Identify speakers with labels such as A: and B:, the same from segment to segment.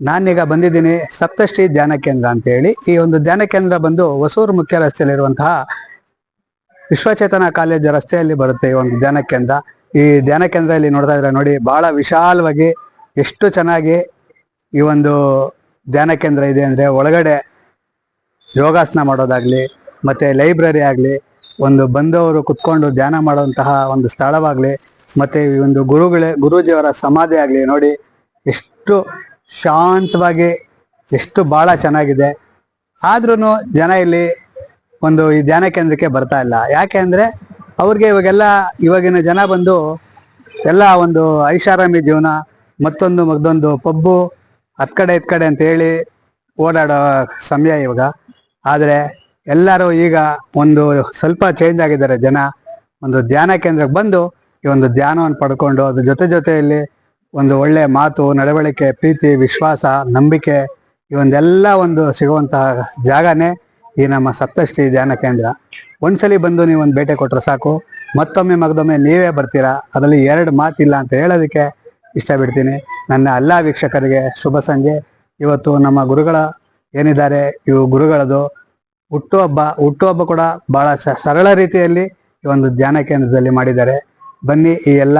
A: ನಾನೀಗ ಬಂದಿದ್ದೀನಿ ಸಪ್ತಶ್ರೀ ಧ್ಯಾನ ಕೇಂದ್ರ ಅಂತ ಹೇಳಿ ಈ ಒಂದು ಧ್ಯಾನ ಕೇಂದ್ರ ಬಂದು ಹೊಸೂರು ಮುಖ್ಯ ರಸ್ತೆಯಲ್ಲಿರುವಂತಹ ವಿಶ್ವಚೇತನ ಕಾಲೇಜ್ ರಸ್ತೆಯಲ್ಲಿ ಬರುತ್ತೆ ಈ ಒಂದು ಧ್ಯಾನ ಕೇಂದ್ರ. ಈ ಧ್ಯಾನ ಕೇಂದ್ರ ಇಲ್ಲಿ ನೋಡ್ತಾ ಇದ್ರೆ ನೋಡಿ ಬಹಳ ವಿಶಾಲವಾಗಿ ಎಷ್ಟು ಚೆನ್ನಾಗಿ ಈ ಒಂದು ಧ್ಯಾನ ಕೇಂದ್ರ ಇದೆ ಅಂದ್ರೆ ಒಳಗಡೆ ಯೋಗಾಸನ ಮಾಡೋದಾಗ್ಲಿ, ಮತ್ತೆ ಲೈಬ್ರರಿ ಆಗಲಿ, ಒಂದು ಬಂದವರು ಕುತ್ಕೊಂಡು ಧ್ಯಾನ ಮಾಡುವಂತಹ ಒಂದು ಸ್ಥಳವಾಗ್ಲಿ, ಮತ್ತೆ ಈ ಒಂದು ಗುರುಗಳೇ, ಗುರೂಜಿಯವರ ಸಮಾಧಿ ಆಗಲಿ ನೋಡಿ ಎಷ್ಟು ಶಾಂತವಾಗಿ ಎಷ್ಟು ಬಹಳ ಚೆನ್ನಾಗಿದೆ. ಆದ್ರೂ ಜನ ಇಲ್ಲಿ ಒಂದು ಈ ಧ್ಯಾನ ಕೇಂದ್ರಕ್ಕೆ ಬರ್ತಾ ಇಲ್ಲ. ಯಾಕೆ ಅಂದ್ರೆ ಅವ್ರಿಗೆ ಇವಾಗೆಲ್ಲ ಇವಾಗಿನ ಜನ ಬಂದು ಎಲ್ಲ ಒಂದು ಐಷಾರಾಮಿ ಜೀವನ, ಮತ್ತೊಂದು ಮಗದೊಂದು ಪಬ್ಬು ಹತ್ ಕಡೆ ಇತ್ ಕಡೆ ಅಂತ ಹೇಳಿ ಓಡಾಡೋ ಸಮಯ ಇವಾಗ. ಆದ್ರೆ ಎಲ್ಲರೂ ಈಗ ಒಂದು ಸ್ವಲ್ಪ ಚೇಂಜ್ ಆಗಿದ್ದಾರೆ ಜನ. ಒಂದು ಧ್ಯಾನ ಕೇಂದ್ರಕ್ಕೆ ಬಂದು ಈ ಒಂದು ಧ್ಯಾನವನ್ನು ಪಡ್ಕೊಂಡು ಅದ್ರ ಜೊತೆ ಜೊತೆಯಲ್ಲಿ ಒಂದು ಒಳ್ಳೆ ಮಾತು, ನಡವಳಿಕೆ, ಪ್ರೀತಿ, ವಿಶ್ವಾಸ, ನಂಬಿಕೆ, ಇವೊಂದೆಲ್ಲ ಒಂದು ಸಿಗುವಂತಹ ಜಾಗನೇ ಈ ನಮ್ಮ ಸಪ್ತಶ್ರೀ ಧ್ಯಾನ ಕೇಂದ್ರ. ಒಂದ್ಸಲಿ ಬಂದು ನೀವು ಒಂದು ಭೇಟಿ ಕೊಟ್ಟರೆ ಸಾಕು. ಮತ್ತೊಮ್ಮೆ ಮಗದೊಮ್ಮೆ ನೀವೇ ಬರ್ತೀರಾ? ಅದರಲ್ಲಿ ಎರಡು ಮಾತಿಲ್ಲ ಅಂತ ಹೇಳೋದಕ್ಕೆ ಇಷ್ಟ ಬಿಡ್ತೀನಿ ನನ್ನ ಎಲ್ಲ ವೀಕ್ಷಕರಿಗೆ ಶುಭ ಸಂಜೆ. ಇವತ್ತು ನಮ್ಮ ಗುರುಗಳ ಏನಿದ್ದಾರೆ? ಇವು ಗುರುಗಳದು. ಹುಟ್ಟುಹಬ್ಬ ಹುಟ್ಟುಹಬ್ಬ ಕೂಡ ಸ- ಸರಳ ರೀತಿಯಲ್ಲಿ ಈ ಒಂದು ಧ್ಯಾನ ಕೇಂದ್ರದಲ್ಲಿ ಮಾಡಿದ್ದಾರೆ. ಬನ್ನಿ ಈ ಎಲ್ಲ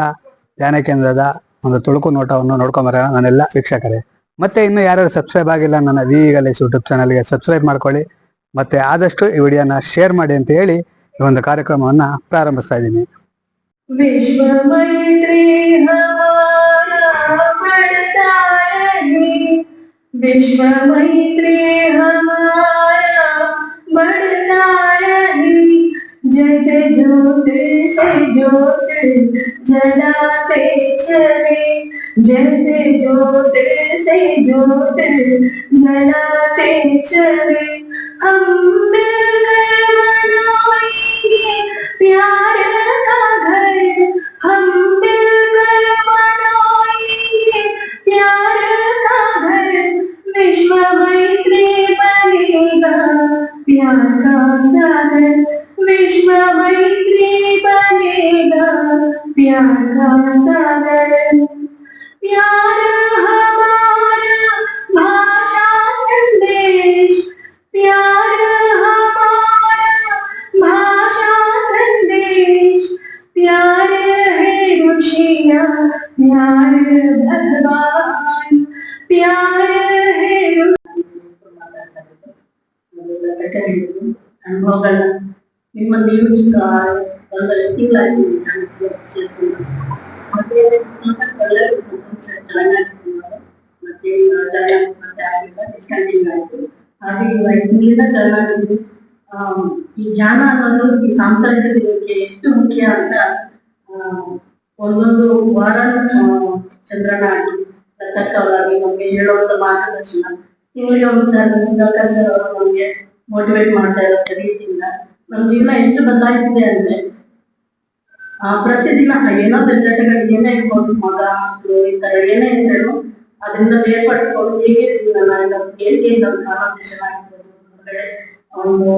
A: ಧ್ಯಾನ ಕೇಂದ್ರದ ಒಂದು ತುಳುಕು ನೋಟವನ್ನು ನೋಡ್ಕೊಂಬರೋಣ ನನ್ನೆಲ್ಲ ವೀಕ್ಷಕರೇ ಮತ್ತೆ ಇನ್ನು ಯಾರ್ಯಾರು ಸಬ್ಸ್ಕ್ರೈಬ್ ಆಗಿಲ್ಲ ನನ್ನ ವಿ ಗಲೇಶ್ ಯೂಟ್ಯೂಬ್ ಚಾನಲ್ಗೆ ಸಬ್ಸ್ಕ್ರೈಬ್ ಮಾಡ್ಕೊಳ್ಳಿ ಮತ್ತೆ ಆದಷ್ಟು ಈ ವಿಡಿಯೋನ ಶೇರ್ ಮಾಡಿ ಅಂತ ಹೇಳಿ ಈ ಒಂದು ಕಾರ್ಯಕ್ರಮವನ್ನ ಪ್ರಾರಂಭಿಸ್ತಾ ಇದ್ದೀನಿ
B: विश्व मैत्री हमारा बढ़ता रहे विश्व मैत्री हमारा बढ़ता रहे जैसे ज्योत से ज्योत जलाते चले जैसे ज्योत से ज्योत जलाते चले हम मिलकर बनाएँगे प्यार का घर हम मिलकर बनाएँगे प्यार का घर विश्व मैत्री बनेगा प्यार का सागर विश्व मैत्री प्यार का सागर प्यार ಇಲ್ಲಿಂದ ಈ ಜ್ಞಾನ ಅನ್ನೋದು ಈ ಸಾಂಸಾರಿಕ ಜೀವನಕ್ಕೆ ಎಷ್ಟು ಮುಖ್ಯ ಅಂತ ಒಂದೊಂದು ವಾರ ಚಂದ್ರನ ಆಗಿ ತಕ್ಕವರಾಗಿ ನಮ್ಗೆ ಹೇಳುವಂತ ಮಾರ್ಗದರ್ಶನ. ತಿಂಗಳಿಗೆ ಸರ್ ಸುಧಾಕರ್ ಸರ್ ಅವರು ನಮ್ಗೆ ಮೋಟಿವೇಟ್ ಮಾಡ್ತಾ ಇರೋ ರೀತಿಯಿಂದ ನಮ್ಮ ಜೀವನ ಎಷ್ಟು ಬದಲಾಯಿಸಿದೆ ಅಂದ್ರೆ, ಆ, ಪ್ರತಿದಿನ ಏನೋ ಜಟಗಳು ಏನೇ ಇರ್ಬೋದು, ಮಗ ಮಕ್ಕಳು ಈ ತರ ಏನೇ ಇದ್ರು ಅದರಿಂದ ಬೇರ್ಪಡಿಸ್ಕೊಂಡು ಹೇಗೆ ಜೀವನ ನಮ್ಮ ಕಾನ್ವರ್ಸೇಷನ್ ಆಗಿರ್ಬೋದು ಒಂದು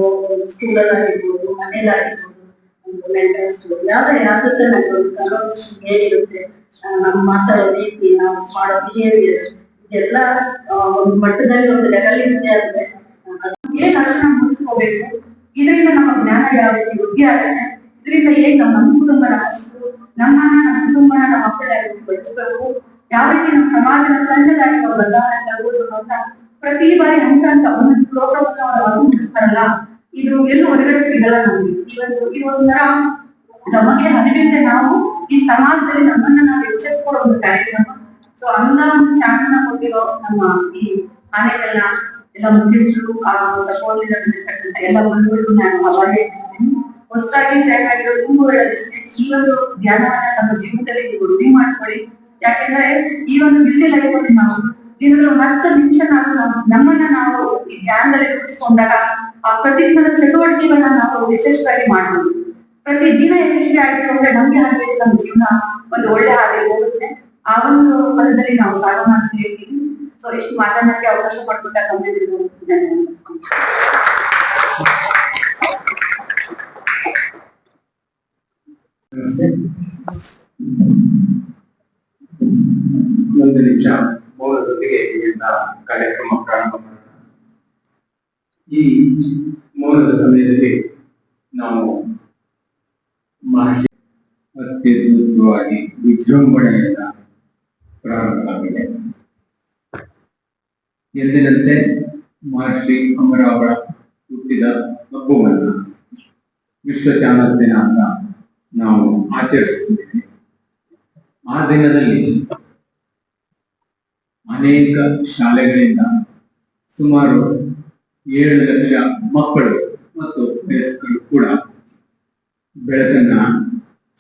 B: ಸ್ಕೂಲಲ್ಲಿ ಆಗಿರ್ಬೋದು, ಮನೇಲಿ ಆಗಿರ್ಬೋದು, ಒಂದು ಮೆಂಟಲ್ ಸ್ಕೂಲ್ ಯಾವ್ದೇ ಯಾವ್ದೇ ಒಂದು ಕಾನ್ವರ್ಸೇಷನ್ ಹೇಗಿರುತ್ತೆ ನಮ್ಮ ಮಾತಾಡೋ ರೀತಿ ನಾವು ಮಾಡೋ ಬಿಹೇವಿಯರ್ ಇದೆಲ್ಲ ಒಂದು ಮಟ್ಟದಲ್ಲಿ ಒಂದು ಲೆವೆಲ್ ಇದೆ ಅಂದ್ರೆ
C: ಹೇಗೆ ಅದನ್ನ ಮುಗಿಸ್ಕೋಬೇಕು. ಇದರಿಂದ ನಮ್ಮ ಜ್ಞಾನ ಯಾವ ರೀತಿ ವೃದ್ಧಿ ಆಗುತ್ತೆ, ಇದರಿಂದ ಏನ್ ನಮ್ಮ ಕುಟುಂಬನ ಹಸಿರು, ನಮ್ಮನ್ನ ನಮ್ಮ ಕುಟುಂಬನ ನಮ್ಮ ಮಕ್ಕಳ ಬೆಳೆಸಬೇಕು ಯಾವ ರೀತಿ ನಮ್ಮ ಸಮಾಜದ ಸಣ್ಣದಾಗಿ ಬದಲಾವಣೆ ತರಬಹುದು ಅಂತ ಪ್ರತಿ ಬಾರಿ ಹಂತ ಅಂತ ಒಂದು ಪ್ರೋಗ್ರಾಮ್ ಅವರು ಅನುಭವಿಸ್ತಾರಲ್ಲ, ಇದು ಎಲ್ಲೂ ಹೊರಗಡೆ ಸಿಗಲ್ಲ ನಮ್ಗೆ. ಇವತ್ತು ಇದು ಒಂಥರ ನಮಗೆ ಅರಿವಿಲ್ಲದೆ ನಾವು ಈ ಸಮಾಜದಲ್ಲಿ ನಮ್ಮನ್ನ ನಾವು ಎಚ್ಚೆತ್ಕೊಳ್ಳೋ ಒಂದು ಕಾರ್ಯಕ್ರಮ. ಸೊ ಅಂತ ಒಂದು ಚಾನ್ಸ್ನ ಕೊಟ್ಟಿರೋ ನಮ್ಮ ಈ ಆನೆಗಳನ್ನ ಎಲ್ಲ ಮುಖ್ಯಸ್ಥರು, ಆ ಎಲ್ಲ ಬಂಧುಗಳು ನಾನು ಹೇಳ್ತೀನಿ. ಹೊಸದಾಗಿ ಚೆನ್ನಾಗಿರೋ ತುಂಬ ಈ ಒಂದು ಧ್ಯಾನವನ್ನ ನಮ್ಮ ಜೀವನದಲ್ಲಿ ನೀವು ಮಾಡ್ಕೊಳ್ಳಿ. ಯಾಕೆಂದ್ರೆ ಈ ಒಂದು ಬಿಸಿ ಲೈಫ್ ಅಲ್ಲಿ ನಾವು ಏನಾದ್ರು ಹತ್ತು ನಿಮಿಷ ನಾವು ನಮ್ಮನ್ನ ನಾವು ಈ ಧ್ಯಾನದಲ್ಲಿ ರೂಪಿಸ್ಕೊಂಡಾಗ ಆ ಪ್ರತಿದಿನದ ಚಟುವಟಿಕೆಗಳನ್ನ ನಾವು ಯಶಸ್ವಿಯಾಗಿ ಮಾಡ್ಬೋದು. ಪ್ರತಿ ದಿನ ಯಶಸ್ವಿ ಆಗಿಕೊಂಡ್ರೆ ನಮ್ಗೆ ಆಗಬೇಕು, ನಮ್ಮ ಜೀವನ ಒಂದು ಒಳ್ಳೆ ಹಾಗೆ ಹೋಗುತ್ತೆ. ಆ ಒಂದು ಪದದಲ್ಲಿ ನಾವು ಸಾಗೋಣ ಅಂತ ಹೇಳ್ತೀವಿ ಸೊ ಇಷ್ಟು ಮಾತನಾಡಕ್ಕೆ ಅವಕಾಶ ಪಡ್ಕೊಟ್ಟ ತಮ್ಮೆಲ್ಲರಿಗೂ ಧನ್ಯವಾದ
D: ಒಂದು ನಿಮಿಷ, ಮೌನದೊಂದಿಗೆ ಇಲ್ಲಿಂದ ಕಾರ್ಯಕ್ರಮ ಪ್ರಾರಂಭ ಮಾಡೋಣ. ಈ ಮೌನದ ಸಮಯದಲ್ಲಿ ನಾವು ಮಹರ್ಷಿ ಅತ್ಯದ್ಭುತವಾಗಿ ವಿಜೃಂಭಣೆಯಿಂದ ಪ್ರಾರಂಭ ಆಗಿದೆ. ಎಂದಿನಂತೆ ಮಹರ್ಷಿ ಅಮರಾವಳ ಹುಟ್ಟಿದ ಹಬ್ಬವನ್ನು ವಿಶ್ವ ಚಾನಲ್ ದಿನ ಅಂತ ನಾವು ಆಚರಿಸ್ತಿದ್ದೇವೆ ಆ ದಿನದಲ್ಲಿ ಅನೇಕ ಶಾಲೆಗಳಿಂದ ಸುಮಾರು ಏಳು ಲಕ್ಷ ಮಕ್ಕಳು ಮತ್ತು ವಯಸ್ಕರು ಕೂಡ ಬೆಳಕನ್ನ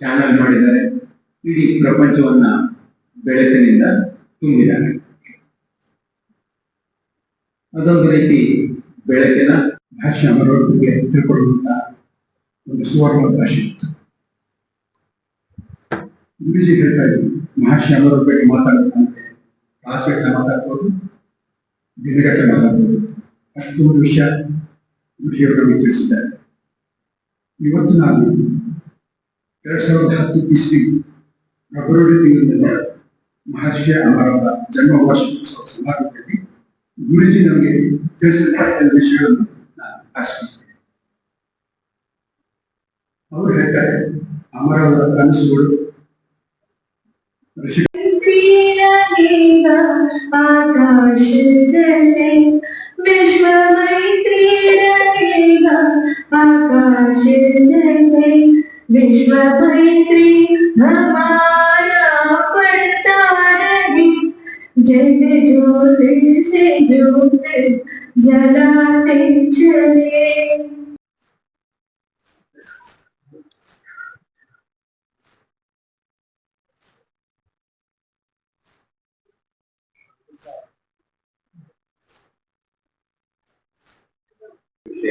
D: ಚಾನಲ್ ಮಾಡಿದ್ದಾರೆ. ಇಡೀ ಪ್ರಪಂಚವನ್ನ ಬೆಳಕಿನಿಂದ ತುಂಬಿದ್ದಾರೆ. ಅದೊಂದು ರೀತಿ ಬೆಳಕಿನ
E: ಭಾಷೆ ಅವರೊಟ್ಟಿಗೆ ತಿಳ್ಕೊಳ್ಳುವಂತ ಒಂದು ಸುವರ್ಣ ಭಾಷೆ ಇತ್ತು. ಇಂಗ್ಲೀಷಿಗೆ ಹೇಳ್ತಾ ಇದ್ವಿ ಮಹರ್ಷಿ ಅನ್ನೋದ್ರ ಬಗ್ಗೆ ಮಾತಾಡ್ಬೇಕಂದ್ರೆ ಕ್ಲಾಸ್ ಗಟ್ಟಲೆ ಮಾತಾಡ್ಬೋದು ದಿನಗಟ್ಟಲೆ ಮಾತಾಡ್ಬೋದು ಅಷ್ಟೊಂದು ವಿಷಯ ಗುರುಗಳು ತಿಳಿಸಿದ್ದಾರೆ ಇವತ್ತು ನಾನು ಎರಡ್ ಸಾವಿರದ ಹತ್ತು ಇಸ್ವಿ ಫೆಬ್ರವರಿ ತಿಂಗಳಿಂದ ಮಹರ್ಷಿ ಅವರವರ ಜನ್ಮ ವಾರ್ಷಿಕೋತ್ಸವ ಸಮಾರಂಭದಲ್ಲಿ ಗುರುಜಿ ನಮಗೆ ತಿಳಿಸಿದ ಕೆಲವು ವಿಷಯಗಳನ್ನು ನಾನು ಆರಿಸಿಕೊಳ್ತೇನೆ ಅವರು ಹೇಳ್ತಾರೆ ಅಮರವರ ಕನಸುಗಳು
B: आकाश जैसे विश्व मैत्री रहेगा आकाश जैसे विश्व मैत्री हमारा पड़ता रहे जैसे ज्योत से ज्योत जलाते चले।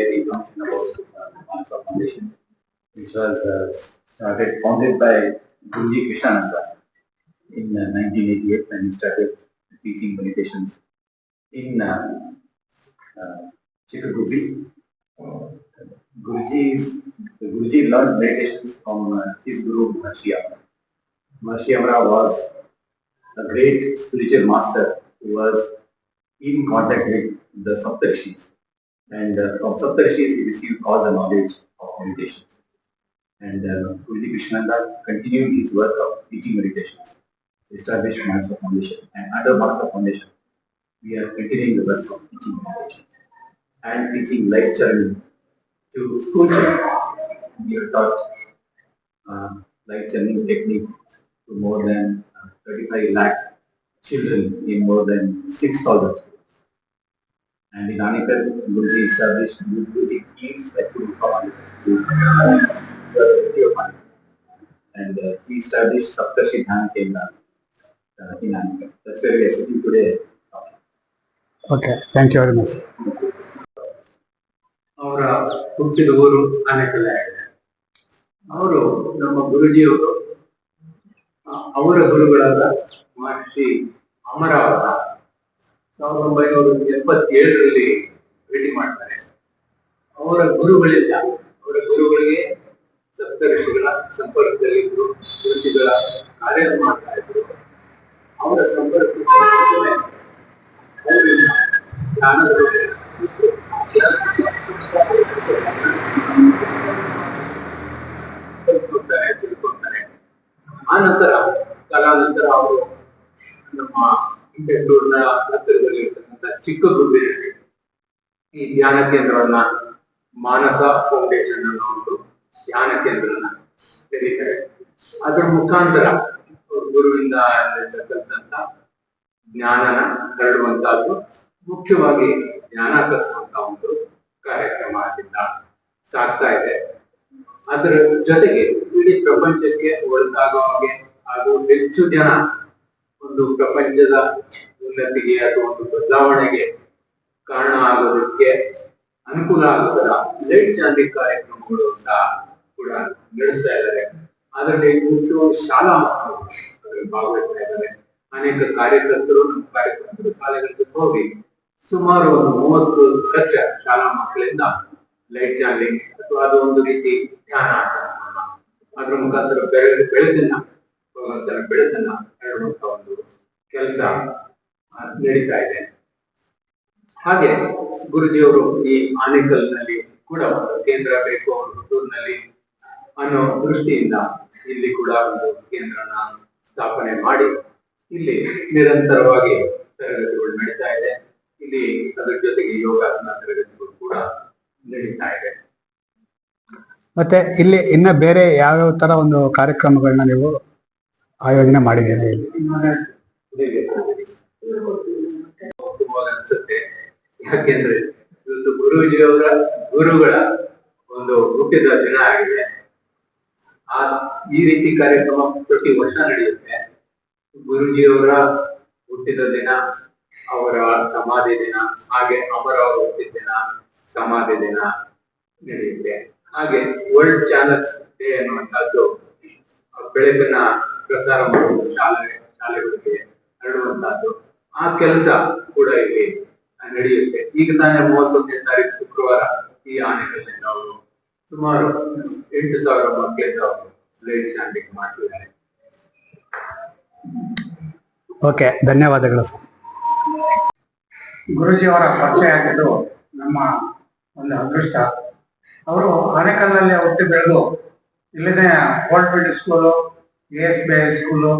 F: Information about uh, Mansa Foundation, which was uh, started, founded by Guruji Krishnananda in uh, 1988 when he started teaching meditations in uh, uh, Chikkagubi. Guruji is, Guruji learned meditations from uh, his guru Maharshi Amara. Maharshi Amara was a great spiritual master who was in contact with the Saptarshis. And uh, from Saptarshis, he received all the knowledge of meditations. And uh, Guruji Krishnanda continued his work of teaching meditations, established Manasa Foundation. And under Manasa Foundation, we are continuing the work of teaching meditations and teaching lecture to school children. We have taught uh, light churning technique to more than uh, 35 lakh children in more than 6,000 schools. And in Anikal, Guruji established Guruji is actually from the of. And uh, he established Saptashi Dhan Kendra uh, in Anikal. That's where we are sitting today.
A: Okay, thank you very much.
D: ಅವರ ಹುಟ್ಟಿದ ಊರು ಆನೆಕಲ್ಲೆ ಆಗಿದೆ ಅವರು ನಮ್ಮ ಗುರುಜಿಯವರು ಅವರ ಗುರುಗಳಾದ ಮಹರ್ಷಿ ಅಮರಾವತ ಸಾವಿರದ ಒಂಬೈನೂರ ಎಪ್ಪತ್ತೇಳರಲ್ಲಿ ಭೇಟಿ ಮಾಡ್ತಾರೆ. ಅವರ ಗುರುಗಳಿಂದ, ಅವರ ಗುರುಗಳಿಗೆ ಸಪ್ತ ಋಷಿಗಳ ಸಂಪರ್ಕದಲ್ಲಿದ್ದರು ಋಷಿಗಳ ಕಾರ್ಯ ಮಾಡ್ತಾ ಇದ್ರು. ಅವರ ಸಂಪರ್ಕ ತಿಳ್ಕೊಳ್ತಾರೆ. ಆ ನಂತರ, ಕಾಲಾನಂತರ ಅವರು ನಮ್ಮ ಬೆಂಗಳೂರಿನ ಹತ್ತಿರದಲ್ಲಿ ಇರ್ತಕ್ಕಂಥ ಚಿಕ್ಕಗುಬ್ಬಿನಲ್ಲಿ ಈ ಧ್ಯಾನ ಕೇಂದ್ರವನ್ನ ಮಾನಸ ಫೌಂಡೇಶನ್ ಅನ್ನೋ ಒಂದು ಧ್ಯಾನ ಕೇಂದ್ರನ ತೆರೀತಾರೆ. ಅದರ ಮುಖಾಂತರ ಗುರುವಿಂದ ಕಲಿತಂತ ಜ್ಞಾನನ ಹರಡುವಂತಹದ್ದು ಮುಖ್ಯವಾಗಿ ಜ್ಞಾನ ಕಲಿಸುವಂತ ಒಂದು ಕಾರ್ಯಕ್ರಮ ಅಲ್ಲಿಂದ ಸಾಗ್ತಾ ಇದೆ. ಅದರ ಜೊತೆಗೆ ಇಡೀ ಪ್ರಪಂಚಕ್ಕೆ ಒಳಗಾಗೋ ಹಾಗೆ ಹಾಗೂ ಹೆಚ್ಚು ಜನ ಒಂದು ಪ್ರಪಂಚದ ಉನ್ನತಿಗೆ ಅಥವಾ ಒಂದು ಬದಲಾವಣೆಗೆ ಕಾರಣ ಆಗೋದಕ್ಕೆ ಅನುಕೂಲ ಆಗೋದರ ಲೈಟ್ ಶಾಂತಿ ಕಾರ್ಯಕ್ರಮಗಳು ಅಂತ ಕೂಡ ನಡೆಸ್ತಾ ಇದ್ದಾರೆ. ಅದರಲ್ಲಿ ಇವತ್ತು ಶಾಲಾ ಮಕ್ಕಳು ಭಾಗವಹಿಸ್ತಾ ಇದ್ದಾರೆ. ಅನೇಕ ಕಾರ್ಯಕರ್ತರು, ನಮ್ಮ ಕಾರ್ಯಕರ್ತರು ಶಾಲೆಗಳಿಗೆ ಹೋಗಿ ಸುಮಾರು ಒಂದು ಮೂವತ್ತು ಲಕ್ಷ ಶಾಲಾ ಮಕ್ಕಳಿಂದ ಲೈಟ್ ಜಾಲಿಂಗ್ ಅಥವಾ ಅದು ಒಂದು ರೀತಿ ಧ್ಯಾನ ಅದ್ರ ಮುಖಾಂತರ ಬೆಳೆ ಬೆಳೆದನ್ನ ಭಗವಂತನ ಬೆಳೆದನ್ನ ಹರಡುವಂತ ಕೆಲಸ ನಡೀತಾ ಇದೆ. ಹಾಗೆ ಗುರುಜಿಯವರು ಈ ಆನೇಕಲ್ನಲ್ಲಿ ಕೂಡ ಒಂದು ಕೇಂದ್ರ ಬೇಕು ಹುಟ್ಟೂರಿನಲ್ಲಿ ಅನ್ನೋ ದೃಷ್ಟಿಯಿಂದ ಇಲ್ಲಿ ಕೂಡ ಒಂದು ಕೇಂದ್ರನ ಸ್ಥಾಪನೆ ಮಾಡಿ ಇಲ್ಲಿ ನಿರಂತರವಾಗಿ ತರಗತಿಗಳು ನಡೀತಾ ಇದೆ. ಇಲ್ಲಿ ಅದರ ಜೊತೆಗೆ ಯೋಗಾಸನ ತರಗತಿಗಳು ಕೂಡ ನಡೀತಾ ಇದೆ.
A: ಮತ್ತೆ ಇಲ್ಲಿ ಇನ್ನ ಬೇರೆ ಯಾವ್ಯಾವ ತರ ಒಂದು ಕಾರ್ಯಕ್ರಮಗಳನ್ನ ನೀವು ಆಯೋಜನೆ ಮಾಡಿದ್ದೀರಿ?
D: ಅನ್ಸುತ್ತೆ ಯಾಕೆಂದ್ರೆ ಇವತ್ತು ಗುರುಜಿಯವರ ಗುರುಗಳ ಒಂದು ಹುಟ್ಟಿದ ದಿನ ಆಗಿದೆ ಆ ಈ ರೀತಿ ಕಾರ್ಯಕ್ರಮ ಪ್ರತಿ ವರ್ಷ ನಡೆಯುತ್ತೆ ಗುರುಜಿಯವರ ಹುಟ್ಟಿದ ದಿನ ಅವರ ಸಮಾಧಿ ದಿನ ಹಾಗೆ ಅವರ ಹುಟ್ಟಿದ ದಿನ ಸಮಾಧಿ ದಿನ ನಡೆಯುತ್ತೆ ಹಾಗೆ ವರ್ಲ್ಡ್ ಚಾನಲ್ಸ್ ಡೇ ಅನ್ನುವಂಥದ್ದು ಬೆಳಕನ್ನ ಪ್ರಸಾರ ಮಾಡುವ ಶಾಲೆ ಶಾಲೆಗಳಿಗೆ ಹರಡುವಂತಹದ್ದು ಆ ಕೆಲಸ ಕೂಡ ಇಲ್ಲಿ ನಡೆಯುತ್ತೆ. ಈಗ ತಾನೇ ಮೂವತ್ತೊಂದನೇ ತಾರೀಕು ಶುಕ್ರವಾರ ಈ ಆನೆಗಳಲ್ಲಿ ನಾವು ಸುಮಾರು ಎಂಟು ಸಾವಿರ ಮಕ್ಕಳಿಂದ ಅವರು ಲೈಟ್ ಮಾಡ್ತಿದ್ದಾರೆ
A: ಓಕೆ ಧನ್ಯವಾದಗಳು ಸರ್.
E: ಗುರುಜಿಯವರ ಪರಿಚಯ ಆಗಿದ್ದು ನಮ್ಮ ಒಂದು ಅದೃಷ್ಟ. ಅವರು ಆನೆಕಲ್ನಲ್ಲಿ ಹುಟ್ಟಿ ಬೆಳೆದು ಇಲ್ಲಿನೇ old field school A S B I school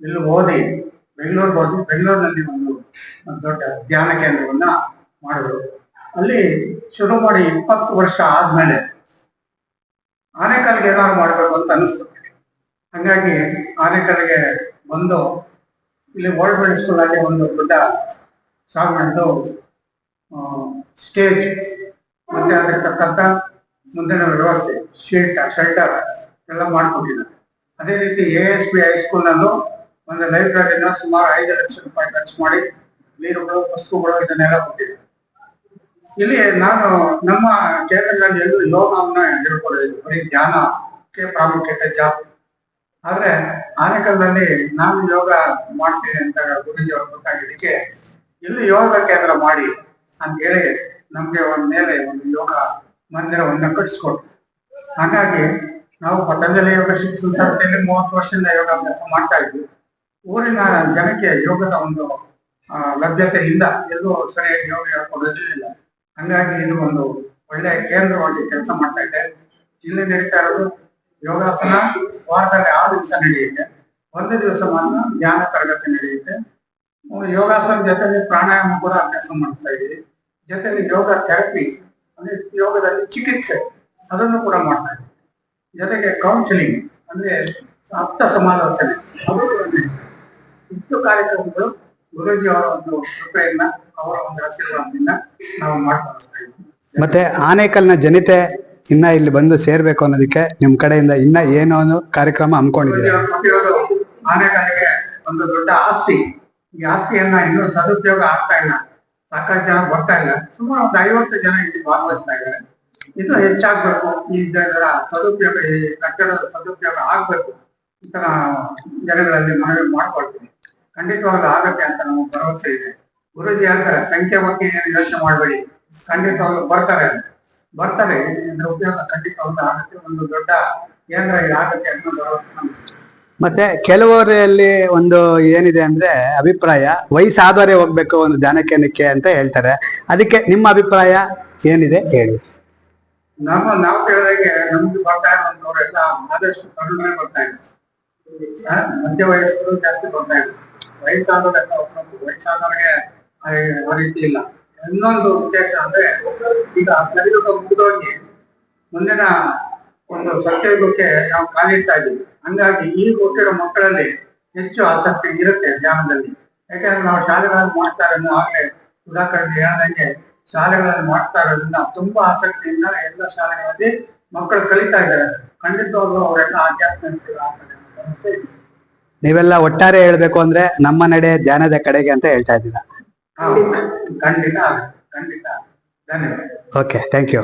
E: ಇಲ್ಲಿ ಓದಿ ಬೆಂಗಳೂರು ಬಂದು ಬೆಂಗಳೂರಿನಲ್ಲಿ ಒಂದು ದೊಡ್ಡ ಧ್ಯಾನ ಕೇಂದ್ರವನ್ನ ಮಾಡಿದ್ರು. ಅಲ್ಲಿ ಶುರು ಮಾಡಿ ಇಪ್ಪತ್ತು ವರ್ಷ ಆದ್ಮೇಲೆ ಆನೆಕಲ್ಗೆ ಏನಾದ್ರು ಮಾಡಬೇಕು ಅಂತ ಅನಿಸ್ತು ಹಂಗಾಗಿ ಆನೆಕಲ್ಗೆ ಬಂದು ಇಲ್ಲಿ ವರ್ಲ್ಡ್ ಮಿಡಲ್ ಸ್ಕೂಲ್ ಅಲ್ಲಿ ಒಂದು ದೊಡ್ಡ ಸಾಗುವಂತು ಸ್ಟೇಜ್ ಮತ್ತೆ ಅದಕ್ಕೆ ತಕ್ಕಂತ ಮುಂದಿನ ವ್ಯವಸ್ಥೆ ಶೀಟ್ ಶೆಲ್ಟರ್ ಎಲ್ಲ ಮಾಡ್ಕೊಟ್ಟಿದ್ದಾರೆ. ಅದೇ ರೀತಿ ಎ ಎಸ್ ಬಿ ಹೈಸ್ಕೂಲ್ನಲ್ಲೂ ಒಂದು ಲೈಬ್ರರಿನ ಸುಮಾರು ಐದು ಲಕ್ಷ ರೂಪಾಯಿ ಖರ್ಚು ಮಾಡಿ ನೀರುಗಳು, ವಸ್ತುಗಳು ಇದನ್ನೆಲ್ಲ ಕೊಟ್ಟಿದ್ದಾರೆ ಇಲ್ಲಿ ನಾನು ನಮ್ಮ ಕೇಂದ್ರದಲ್ಲಿ ಎಲ್ಲೂ ಯೋಗವನ್ನ ಹೇಳ್ಕೊಳ್ಳೋದು ಬರೀ ಧ್ಯಾನಕ್ಕೆ ಪ್ರಾಮುಖ್ಯತೆ ಜಾಸ್ತಿ. ಆದ್ರೆ ಆನೇಕಲ್ನಲ್ಲಿ ನಾನು ಯೋಗ ಮಾಡ್ತೀನಿ ಅಂತ ಗುರುಜಿ ಅವರು ಗೊತ್ತಾಗಿದ್ದಕ್ಕೆ ಇಲ್ಲಿ ಯೋಗ ಕೇಂದ್ರ ಮಾಡಿ ಅಂತ ಹೇಳಿ ನಮ್ಗೆ ಒಂದ್ ಮೇಲೆ ಒಂದು ಯೋಗ ಮಂದಿರವನ್ನ ಕಟ್ಟಿಸ್ಕೊಟ್ರು. ಹಾಗಾಗಿ ನಾವು ಪತಂಜಲಿ ಯೋಗ ಶಿಕ್ಷಣ ಸಂಸ್ಥೆಯಲ್ಲಿ ಮೂವತ್ತು ವರ್ಷದಿಂದ ಯೋಗಾಭ್ಯಾಸ ಮಾಡ್ತಾ ಇದ್ವಿ. ಊರಿನ ಜನಕ್ಕೆ ಯೋಗದ ಒಂದು ಲಭ್ಯತೆ ಇಲ್ಲ ಎಲ್ಲೂ ಸರಿಯಾಗಿ ಯೋಗ ಹೇಳ್ಕೊಂಡಿಲ್ಲ ಹಂಗಾಗಿ ಇದು ಒಂದು ಒಳ್ಳೆಯ ಕೇಂದ್ರವಾಗಿ ಕೆಲಸ ಮಾಡ್ತಾ ಇದೆ ಇಲ್ಲಿ ನಡೀತಾ ಇರೋದು ಯೋಗಾಸನ ವಾರದಲ್ಲಿ ಆರು ದಿವಸ ನಡೆಯುತ್ತೆ. ಒಂದು ದಿವಸ ಮಾತ್ರ ಧ್ಯಾನ ತರಗತಿ ನಡೆಯುತ್ತೆ. ಯೋಗಾಸನ ಜೊತೆಗೆ ಪ್ರಾಣಾಯಾಮ ಕೂಡ ಅಭ್ಯಾಸ ಮಾಡ್ತಾ ಇದ್ದೀವಿ. ಜೊತೆಗೆ ಯೋಗ ಥೆರಪಿ, ಅಂದ್ರೆ ಯೋಗದಲ್ಲಿ ಚಿಕಿತ್ಸೆ, ಅದನ್ನು ಕೂಡ ಮಾಡ್ತಾ ಇದ್ದೀವಿ. ಜೊತೆಗೆ ಕೌನ್ಸಿಲಿಂಗ್ ಅಂದ್ರೆ ಆಪ್ತ ಸಮಾಲೋಚನೆ. ಅದು. ಇಷ್ಟು ಕಾರ್ಯಕ್ರಮಗಳು ಗುರುಜಿ ಅವರ ಒಂದು ಕೃಪೆಯನ್ನ ಅವರ ಒಂದು ಆಶೀರ್ವಾದದಿಂದ ನಾವು ಮಾಡ್ತಾ.
A: ಮತ್ತೆ ಆನೇಕಲ್ನ ಜನತೆ ಇನ್ನ ಇಲ್ಲಿ ಬಂದು ಸೇರ್ಬೇಕು ಅನ್ನೋದಕ್ಕೆ ನಿಮ್ ಕಡೆಯಿಂದ ಇನ್ನ ಏನೋ ಒಂದು ಕಾರ್ಯಕ್ರಮ ಹಮ್ಮಿಕೊಂಡಿದ್ದೀರಾ?
E: ಆನೆಗಳಿಗೆ ಒಂದು ದೊಡ್ಡ ಆಸ್ತಿ. ಈ ಆಸ್ತಿಯನ್ನ ಇನ್ನೂ ಸದುಪಯೋಗ ಆಗ್ತಾ ಇಲ್ಲ. ಸಾಕಷ್ಟು ಜನ ಬರ್ತಾ ಇಲ್ಲ. ಸುಮಾರು ಒಂದು ಐವತ್ತು ಜನ ಇಲ್ಲಿ ಭಾಗವಹಿಸ್ತಾ ಇದ್ದಾರೆ. ಇದು ಹೆಚ್ಚಾಗ್ಬೇಕು. ಈ ಇದರ ಸದುಪಯೋಗ ಈ ಕಟ್ಟಡದ ಸದುಪಯೋಗ ಆಗ್ಬೇಕು. ಈ ಜನಗಳಲ್ಲಿ ಮನವಿ ಮಾಡ್ಕೊಳ್ತೀನಿ. ಖಂಡಿತವಾಗ್ಲೂ ಆಗತ್ತೆ ಅಂತ ನಮಗೆ ಭರವಸೆ ಇದೆ. ಗುರುಜಿ ಹೇಳ್ತಾರೆ ಸಂಖ್ಯೆ ಬಗ್ಗೆ ಏನು ಯೋಚನೆ ಮಾಡಬೇಡಿ. ಖಂಡಿತವಾಗ್ಲೂ ಬರ್ತಾರೆ ಬರ್ತಾರೆ ಇದ್ರ ಉಪಯೋಗ ಖಂಡಿತವಾಗ್ಲೂ ಆಗುತ್ತೆ. ಒಂದು ದೊಡ್ಡ ಕೇಂದ್ರ ಆಗತ್ತೆ ಅನ್ನೋ ಭರವಸೆ ನಮ್ಗೆ
A: ಮತ್ತೆ ಕೆಲವರಲ್ಲಿ ಒಂದು ಏನಿದೆ ಅಂದ್ರೆ ಅಭಿಪ್ರಾಯ ವಯಸ್ಸಾದವರೇ ಹೋಗ್ಬೇಕು ಒಂದು ಧ್ಯಾನ ಕೇಂದ್ರಕ್ಕೆ ಅಂತ ಹೇಳ್ತಾರೆ. ಅದಕ್ಕೆ ನಿಮ್ಮ ಅಭಿಪ್ರಾಯ ಏನಿದೆ ಹೇಳಿ.
E: ನಮ್ಮ ನಾವು ಕೇಳಿದಾಗೆ ನಮ್ಗೆ ಬರ್ತಾ ಇರುವಂತವ್ರೆಲ್ಲ ಆದಷ್ಟು ಕಡಿಮೆ ಬರ್ತಾ ಇದ್ದಾರೆ. ಮಧ್ಯ ವಯಸ್ಸು ಜಾಸ್ತಿ ಬರ್ತಾ ಇದ್ದಾರೆ. ವಯಸ್ಸಾದವರೆಲ್ಲ ಒಬ್ಬೊಬ್ರು ವಯಸ್ಸಾದವ್ರಿಗೆ, ಆ ರೀತಿ ಇಲ್ಲ. ಇನ್ನೊಂದು ವಿಶೇಷ ಅಂದ್ರೆ, ಈಗ ಕಲಿಯುಗ ಮುಗಿದೋಗಿ ಮುಂದಿನ ಒಂದು ಸತ್ಯಯುಗಕ್ಕೆ ನಾವು ಕಾಲಿಡ್ತಾ ಇದ್ದೀವಿ. ಹಂಗಾಗಿ ಈಗ ಹುಟ್ಟಿರೋ ಮಕ್ಕಳಲ್ಲಿ ಹೆಚ್ಚು ಆಸಕ್ತಿ ಇರುತ್ತೆ ಧ್ಯಾನದಲ್ಲಿ. ಯಾಕಂದ್ರೆ ನಾವು ಶಾಲೆಗಳಲ್ಲಿ ಮಾಡ್ತಾ ಇರೋದು ಆಗ್ಲೇ ಸುಧಾಕರ್ ಹೇಳ್ದಂಗೆ ಶಾಲೆಗಳಲ್ಲಿ ಮಾಡ್ತಾ ಇರೋದ್ರಿಂದ ತುಂಬಾ ಆಸಕ್ತಿಯಿಂದ ಎಲ್ಲ ಶಾಲೆಗಳಲ್ಲಿ ಮಕ್ಕಳು ಕಲಿತಾ ಇದ್ದಾರೆ. ಖಂಡಿತವಾಗ್ಲೂ ಅವರೆಲ್ಲ ಆಧ್ಯಾತ್ಮಿಕ.
A: ನೀವೆಲ್ಲ ಒಟ್ಟಾರೆ ಹೇಳ್ಬೇಕು ಅಂದ್ರೆ ನಮ್ಮ ನಡೆ ಧ್ಯಾನದ ಕಡೆಗೆ ಅಂತ ಹೇಳ್ತಾ ಇದ್ದೀರಾ?
E: ಖಂಡಿತ. ಖಂಡಿತ. ಆಗುತ್ತೆ.
A: Okay thank you